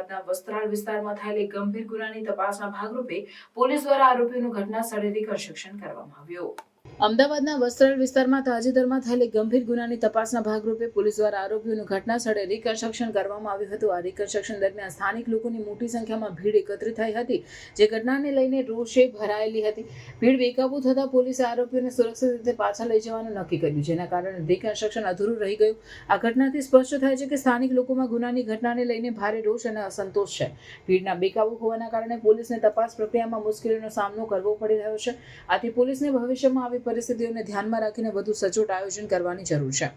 અમદાવાદના વસ્ત્રાલ વિસ્તારમાં થયેલી ગંભીર ગુનાની તપાસના ભાગરૂપે પોલીસ દ્વારા આરોપીઓનું ઘટના સ્થળે કન્સ્ટ્રક્શન કરવામાં આવ્યું. અમદાવાદના વસ્ત્રાલ વિસ્તારમાં તાજેતરમાં થયેલી ગંભીર ગુનાની તપાસના ભાગરૂપે પોલીસ દ્વારા આરોપીઓનું ઘટના સ્થળે રિકન્સ્ટ્રક્શન કરવામાં આવ્યું હતું. આ રિકન્સ્ટ્રક્શન દરમિયાન સ્થાનિક લોકોની મોટી સંખ્યામાં ભીડ એકત્રિત થઈ હતી, જે ઘટનાને લઈને રોષે ભરાયેલી હતી. ભીડ બેકાબૂ થતાં પોલીસે આરોપીઓને સુરક્ષિત રીતે પાછા લઈ જવાનું નક્કી કર્યું, જેના કારણે રિકન્સ્ટ્રક્શન અધૂરું રહી ગયું. આ ઘટનાથી સ્પષ્ટ થાય છે કે સ્થાનિક લોકોમાં ગુનાની ઘટનાને લઈને ભારે રોષ અને અસંતોષ છે. ભીડના બેકાબૂ હોવાના કારણે પોલીસને તપાસ પ્રક્રિયામાં મુશ્કેલીનો સામનો કરવો પડી રહ્યો છે. આથી પોલીસને ભવિષ્યમાં આવી પરિસ્થિતિઓને ધ્યાનમાં રાખીને વધુ સચોટ આયોજન કરવાની જરૂર છે.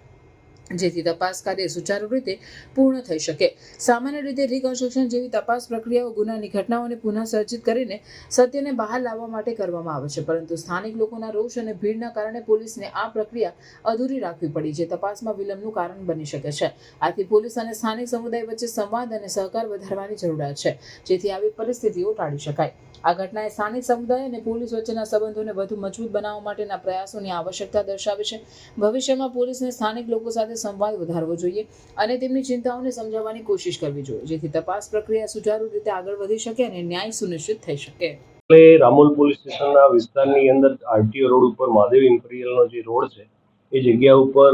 જેથી તપાસ કાર્ય સુચારુ રીતે પૂર્ણ થઈ શકે. સામાન્ય રીતે રિકન્સ્ટ્રક્શન જેવી તપાસ પ્રક્રિયાઓ ગુનાની ઘટનાઓને પુનઃસર્જિત કરીને સત્યને બહાર લાવવા માટે કરવામાં આવે છે. પરંતુ સ્થાનિક લોકોના રોષ અને ભીડના કારણે પોલીસને આ પ્રક્રિયા અધૂરી રાખવી પડી, જે તપાસમાં વિલંબનું કારણ બની શકે છે. આથી પોલીસ અને સ્થાનિક સમુદાય વચ્ચે સંવાદ અને સહકાર વધારવાની જરૂરિયાત છે, જેથી આવી પરિસ્થિતિઓ ટાળી શકાય. આ ઘટનાએ સ્થાનિક સમુદાય અને પોલીસ વચ્ચેના સંબંધોને વધુ મજબૂત બનાવવા માટેના પ્રયાસોની આવશ્યકતા દર્શાવે છે. ભવિષ્યમાં પોલીસને સ્થાનિક લોકો સાથે સંવાદ વધારવો જોઈએ અને તેમની ચિંતાઓને સમજાવવાની કોશિશ કરવી જોઈએ. જેથી તપાસ પ્રક્રિયા સુચારુ રીતે આગળ વધી શકે અને ન્યાય સુનિશ્ચિત થઈ શકે. એટલે રામોલ પોલીસ સ્ટેશનના વિસ્તારની અંદર આરટીઓ રોડ ઉપર મહાદેવ ઇમ્પિરિયલનો જે રોડ છે, એ જગ્યા ઉપર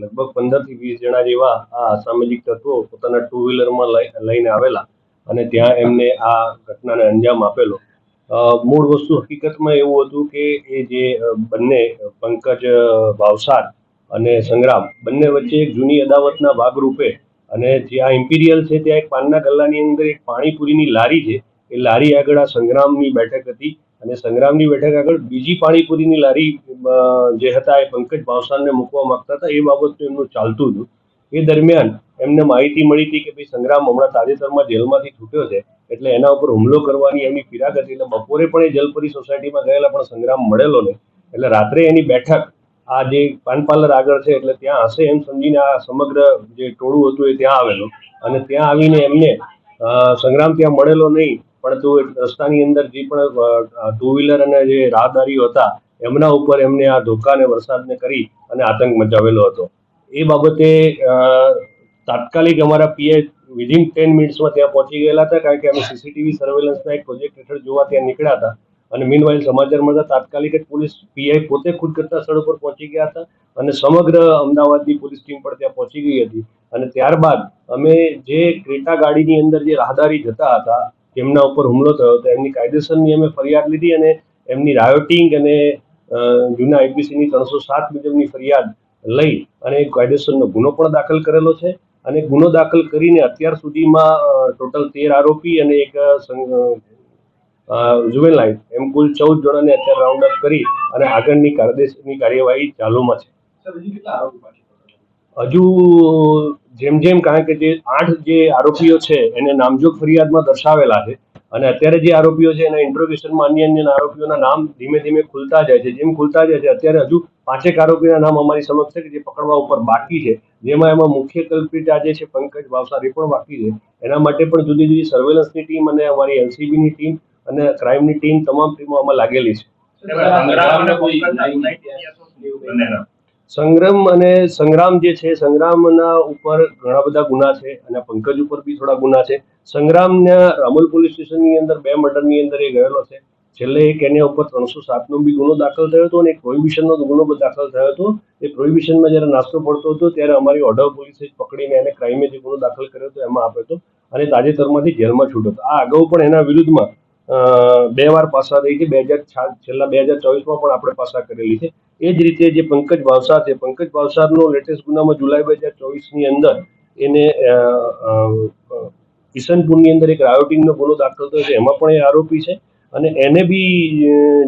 લગભગ પંદરથી વીસ જણા જેવા આ અસામાજિક તત્વો પોતાના ટુ વ્હીલરમાં લઈ, લઈને આવેલા અને ત્યાં એમને આ ઘટનાને અંજામ આપેલો. મૂળ વસ્તુ હકીકતમાં એવું હતું કે એ જે બંને પંકજ ભાવસાર અને સંગ્રામ, બંને વચ્ચે એક જૂની અદાવતના ભાગરૂપે અને જે આ ઇમ્પિરિયલ છે ત્યાં એક પાનના ગલ્લાની અંદર એક પાણીપુરીની લારી છે. એ લારી આગળ આ સંગ્રામની બેઠક હતી અને સંગ્રામની બેઠક આગળ બીજી પાણીપુરીની લારી જે હતા એ પંકજ ભાવસાનને મૂકવા માંગતા હતા. એ બાબતનું એમનું ચાલતું હતું. એ દરમિયાન એમને માહિતી મળી હતી કે ભાઈ સંગ્રામ હમણાં તાજેતરમાં જેલમાંથી છૂટ્યો છે, એટલે એના ઉપર હુમલો કરવાની એમની ફિરાક હતી. એટલે બપોરે પણ એ જલપરી સોસાયટીમાં ગયેલા પણ સંગ્રામ મળેલો નહીં. એટલે રાત્રે એની બેઠક આ જે પાન પાર્લર આગળ છે એટલે ત્યાં હશે એમ સમજીને આ સમગ્ર જે ટોળું હતું એ ત્યાં આવેલું. અને ત્યાં આવીને એમને સંગ્રામ ત્યાં મળેલો નહીં પરંતુ તો રસ્તાની અંદર જે પણ ટુ વ્હીલર અને જે રાહદારીઓ હતા, એમના ઉપર એમને આ ધોકા અને વરસાદને કરી અને આતંક મચાવેલો હતો. એ બાબતે તાત્કાલિક અમારા પીએ વિધિન ટેન મિનિટ્સમાં ત્યાં પહોંચી ગયેલા હતા, કારણ કે અમે સીસીટીવી સર્વેલન્સના એક પ્રોજેક્ટ હેઠળ જોવા ત્યાં નીકળ્યા હતા. અને મીનવાઇલ સમાચાર મળતા તાત્કાલિક જ પોલીસ પીઆઈ પોતે ખુદ ઘટના સ્થળ ઉપર પહોંચી ગયા હતા અને સમગ્ર અમદાવાદની પોલીસ ટીમ પણ ત્યાં પહોંચી ગઈ હતી. અને ત્યારબાદ અમે જે ક્રેટા ગાડીની અંદર જે રાહદારી જતા હતા તેમના ઉપર હુમલો થયો હતો એમની કાયદેસરની અમે ફરિયાદ લીધી અને એમની રાયોટિંગ અને જૂના આઈપીસીની ત્રણસો સાત મુજબની ફરિયાદ લઈ અને કાયદેસરનો ગુનો પણ દાખલ કરેલો છે. અને ગુનો દાખલ કરીને અત્યાર સુધીમાં ટોટલ તેર આરોપી અને એક જુવેલાઇન એમ કુલ ચૌદ જણાને અત્યારે રાઉન્ડ અપ કરી અને આગળની કાયદેસરની કાર્યવાહી ચાલુમાં છે. હજી જેમ જેમ કારણ કે જે આઠ જે આરોપીઓ છે એને નામજોગ ફરિયાદમાં દર્શાવેલા છે. અને અત્યારે જે આરોપીઓ છે એના ઇન્ટ્રોગેશનમાં અન્ય અન્ય આરોપીઓના નામ ધીમે ધીમે ખુલતા જાય છે. જેમ ખુલતા જાય છે અત્યારે હજુ પાંચેક આરોપીના નામ અમારી સમક્ષ છે કે જે પકડવા ઉપર બાકી છે. જેમાં એમાં મુખ્ય કલ્પિત આજે છે પંકજ ભાવસારી પણ બાકી છે. એના માટે પણ જુદી જુદી સર્વેલન્સની ટીમ અને અમારી એલસીબીની ટીમ અને ક્રાઇમની ટીમ તમામ ટીમો આમાં લાગેલી છે. સંગ્રામ અને સંગ્રામ જે છે સંગ્રામના ઉપર ઘણા બધા ગુના છે અને પંકજ ઉપર બી થોડા ગુના છે. સંગ્રામના રામોલ પોલીસ સ્ટેશનની અંદર બે મર્ડરની અંદર એ ગયેલો છે. છેલ્લે એક એને ઉપર ત્રણસો સાતનો બી ગુનો દાખલ થયો હતો અને એક પ્રોહિબિશનનો ગુનો પણ દાખલ થયો હતો. એ પ્રોહિબિશનમાં જ્યારે નાસ્તો પડતો હતો ત્યારે અમારી ઓર્ડર પોલીસે પકડીને એને ક્રાઇમે જે ગુનો દાખલ કર્યો હતો એમાં આપ્યો હતો અને તાજેતરમાંથી જેલમાં છૂટ્યો હતો. આ અગાઉ પણ એના વિરુદ્ધમાં બે વાર પાસા થઈ છે. બે હજાર છેલ્લા બે હજાર ચોવીસમાં પણ આપણે પાસા કરેલી છે. એ જ રીતે જે પંકજ ભાવસાર છે, પંકજ ભાવસારનો લેટેસ્ટ ગુનામાં જુલાઈ બે હજાર ચોવીસની અંદર એને કિશનપુરની અંદર એક રાયોટિંગનો ગુનો દાખલ થયો છે. એમાં પણ એ આરોપી છે અને એને બી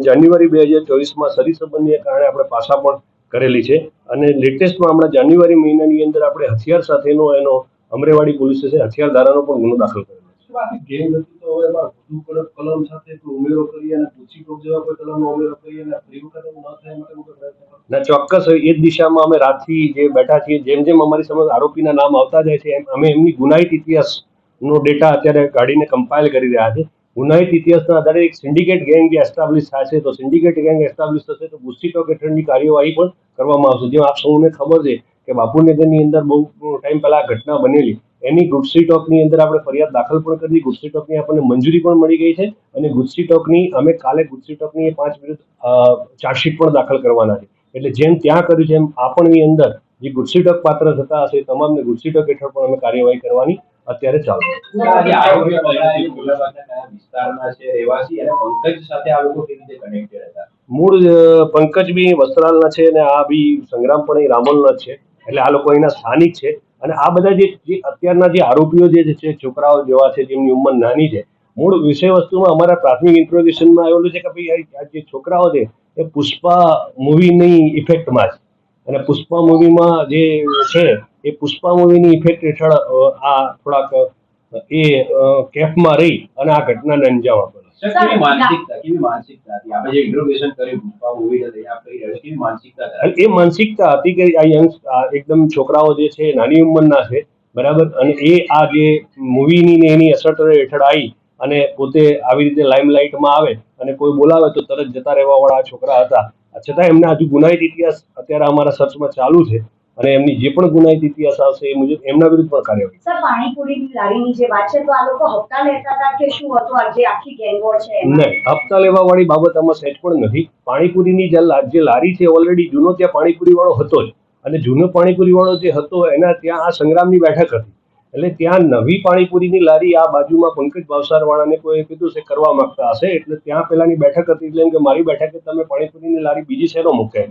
જાન્યુઆરી બે હજાર ચોવીસમાં સરી સંબંધીને કારણે આપણે પાસા પણ કરેલી છે. અને લેટેસ્ટમાં હમણાં જાન્યુઆરી મહિનાની અંદર આપણે હથિયાર સાથેનો એનો અમરેવાડી પોલીસ સ્ટેશન હથિયાર ધારાનો પણ ગુનો દાખલ કરેલો છે ગેમ નથી તો હવે એમાં વધુ કડક કલમ સાથે ઉમેરો કરી અને પૂછી કોક જેવા કોઈ કલમનો ઉમેરો કરી અને ફરી વખત ન થાય માટે હું પ્રયત્ન? ના, ચોક્કસ એ જ દિશામાં અમે રાતથી જે બેઠા છીએ, જેમ જેમ અમારી સમક્ષ આરોપીના નામ આવતા જાય છે, એમ અમે એમની ગુનાહિત ઇતિહાસનો ડેટા અત્યારે કાઢીને કમ્પાઇલ કરી રહ્યા છે. ગુનાહિત ઇતિહાસના આધારે એક સિન્ડિકેટ ગેંગ જે એસ્ટાબ્લિશ થશે તો સિન્ડિકેટ ગેંગ એસ્ટાબ્લિશ થશે તો ગુસ્સીટોક હેઠળની કાર્યવાહી પણ કરવામાં આવશે. જેમ આપ સૌને ખબર છે કે બાપુનગરની અંદર બહુ ટાઈમ પહેલા ઘટના બનેલી. એની ગુડસી ટોકની અંદર આપણે ફરિયાદ દાખલ પણ કરી ગુડસી ટોકની આપણને મંજૂરી પણ મળી ગઈ છે અને ગુડસી ટોકની અમે કાલે ગુડસી ટોકની પાંચ વિરુદ્ધ ચાર્જશીટ પણ દાખલ કરવાના છે. એટલે જેમ ત્યાં કર્યું છે એમ આ પણની અંદર જે ગુડસી ટોક પાત્ર થતા હશે તમામને ગુડસી ટોક હેઠળ પણ અમે કાર્યવાહી કરવાની અત્યારે ચાલુ? મૂળ પંકજ બી વસ્ત્રાલના છે અને આ બી સંગ્રામ પણ એ રામોલના છે. એટલે આ લોકો અહીંના સ્થાનિક છે. અને આ બધા જે જે અત્યારના જે આરોપીઓ જે છે છોકરાઓ જેવા છે, જેમની ઉંમર નાની છે, મૂળ વિષય વસ્તુમાં અમારા પ્રાથમિક ઇન્ટ્રોડ્યુશનમાં આવેલું છે કે ભાઈ, આ જે છોકરાઓ છે, એ પુષ્પા મૂવીની ઇફેક્ટમાં છે. અને પુષ્પા મૂવીમાં જે છે, એ પુષ્પા મૂવીની ઇફેક્ટ હેઠળ આ થોડાક એ કેફમાં રહી અને આ ઘટનાને અંજામ આપેલો એ માનસિકતા હતી કે આ યંગ એકદમ છોકરાઓ જે છે નાની ઉંમરના છે બરાબર? અને એ આ જે મૂવીની ને એની અસર હેઠળ આવી અને પોતે આવી રીતે લાઇમલાઇટમાં આવે અને કોઈ બોલાવે તો તરત જતા રહેવા વાળા છોકરા હતા. છતાં એમના હજુ ગુનાહિત ઇતિહાસ અત્યારે અમારા સર્ચમાં ચાલુ છે. અને એમની જે પણ ગુનાહિત ઇતિહાસ આવશે એ મુજબ એમના વિરુદ્ધ પણ કાર્યવાહી સર પાણીપુરીની લારીની જે વાત છે તો આ લોકો હપ્તા લેતા હતા કે શું હતું? આ જે આખી ગેંગો છે નહીં હપ્તા લેવા વાળી બાબત આમાં સેટ પણ નથી. પાણીપુરીની જે લારી છે ઓલરેડી જૂનો ત્યાં પાણીપુરી વાળો હતો જ. અને જૂનો પાણીપુરી વાળો જે હતો એના ત્યાં આ સંગ્રામની બેઠક હતી. એટલે ત્યાં નવી પાણીપુરીની લારી આ બાજુમાં પંકજ ભાવસાર વાળાને કોઈ કીધું છે કરવા માંગતા હશે. એટલે ત્યાં પેલાની બેઠક હતી એટલે એમ કે મારી બેઠકે તમે પાણીપુરીની લારી બીજી શેનો મૂકે?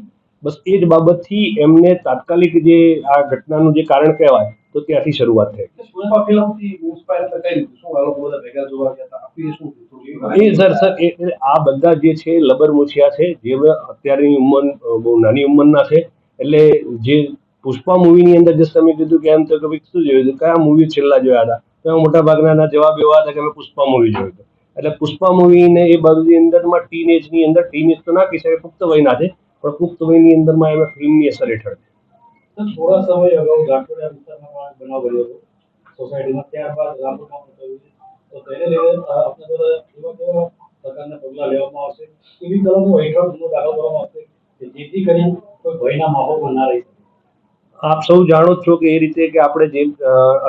બસ એ જ બાબતથી એમને તાત્કાલિક જે આ ઘટનાનું જે કારણ કહેવાય તો ત્યાંથી શરૂઆત થઈ. એ સર સર એ આ બધા જે છે લબર મુછિયા છે જે અત્યારની ઉંમર બહુ નાની ઉંમરના છે એટલે જે પુષ્પા મૂવીની અંદર જે તમે કીધું કે એમ તો કે શું જોયું હતું? કયા મૂવી છેલ્લા જોયા હતા? તો મોટા ભાગના જવાબ એવા હતા કે અમે પુષ્પા મૂવી જોયું હતું. એટલે પુષ્પા મૂવીને એ બાજુની અંદરમાં ટીનેજની અંદર ટીનેજ તો ના કહી શકાય પુખ્ત વયના છે. પણ પુખ્ત વયની અંદરમાં એમાં ફિલ્મની અસર હેઠળ. થોડા સમય અગાઉ ગાંઠોડિયા વિસ્તારમાં બનાવ બન્યો હતો. સોસાયટીમાં ત્યારબાદ રામપુરમાં થયું છે. તો તેને લઈને આપણે બધા એવા કેવા પ્રકારના પગલાં લેવામાં આવશે? એવી કલમો હેઠળ ગુનો દાખલ કરવામાં આવશે કે જેથી કરી કોઈ ભયના માહોલમાં ના રહી આપ સૌ જાણો છો કે એ રીતે કે આપણે જે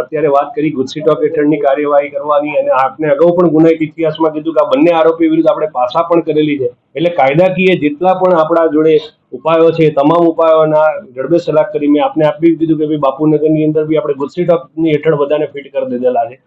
અત્યારે વાત કરી ગુજસી ટોક હેઠળની કાર્યવાહી કરવાની અને આપને અગાઉ પણ ગુનાહિત ઇતિહાસમાં કીધું કે આ બંને આરોપી વિરુદ્ધ આપણે પાસા પણ કરેલી છે. એટલે કાયદાકીય જેટલા પણ આપણા જોડે ઉપાયો છે તમામ ઉપાયોના જડબે સલાહ કરી મેં આપને આપી દીધું કે ભાઈ બાપુનગરની અંદર બી આપણે ગુજસી ટોકની હેઠળ બધાને ફિટ કરી દીધેલા છે.